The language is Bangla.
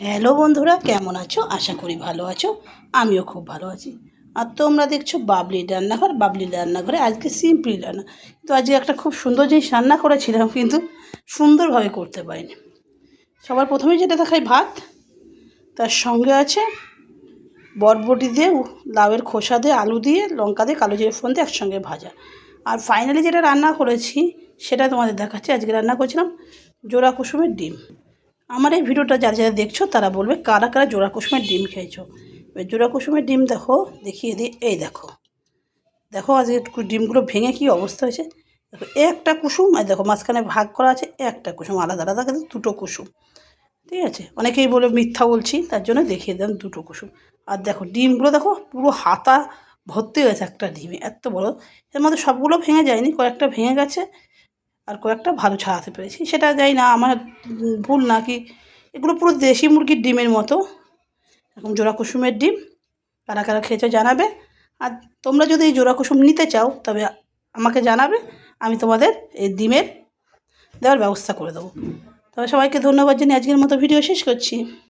হ্যালো বন্ধুরা, কেমন আছো? আশা করি ভালো আছো। আমিও খুব ভালো আছি। আর তোমরা দেখছ বাবলি রান্নাঘর। বাবলি রান্নাঘরে আজকে সিম্পলি রান্না। তো আজকে একটা খুব সুন্দর জিনিস রান্না করেছিলাম, কিন্তু সুন্দরভাবে করতে পারিনি। সবার প্রথমে যেটা দেখাই ভাত, তার সঙ্গে আছে বরবটি দিয়ে লাউয়ের খোসা দিয়ে, আলু দিয়ে, লঙ্কা দিয়ে, কালো জিরে ফোড়ন দিয়ে একসঙ্গে ভাজা। আর ফাইনালি যেটা রান্না করেছি, সেটা তোমাদের দেখাচ্ছি। আজকে রান্না করেছিলাম জোড়া কুসুমের ডিম। আমার এই ভিডিওটা যারা যারা দেখছ, তারা বলবে, কারা কারা জোড়া কুসুমের ডিম খেয়েছো? এবার জোড়া কুসুমের ডিম দেখো, দেখিয়ে দিই, এই দেখো। দেখো আজকে ডিমগুলো ভেঙে কি অবস্থা হয়েছে? দেখো, একটা কুসুম আর দেখো মাঝখানে ভাগ করা আছে, একটা কুসুম, আলাদা আলাদা কিন্তু দুটো কুসুম। ঠিক আছে? অনেকেই বলে মিথ্যা বলছি, তার জন্য দেখিয়ে দিলাম দুটো কুসুম। আর দেখো, ডিমগুলো দেখো, পুরো হাতা ভর্তি হয়েছে একটা ডিমে, এত বড়। এর মধ্যে সবগুলো ভেঙে যায়নি, কয়েকটা ভেঙে গেছে। আর কয়েকটা ভালো ছাড়াতে পেরেছি। সেটা যাই না, আমার ভুল না কি? এগুলো পুরো দেশি মুরগির ডিমের মতো। এরকম জোড়া কুসুমের ডিম, কারা কারা খেয়েছো জানাবে। আর তোমরা যদি এই জোড়া কুসুম নিতে চাও, তবে আমাকে জানাবে, আমি তোমাদের এই ডিমের দেওয়ার ব্যবস্থা করে দেবো। তবে সবাইকে ধন্যবাদ জানিয়ে আজকের মতো ভিডিও শেষ করছি।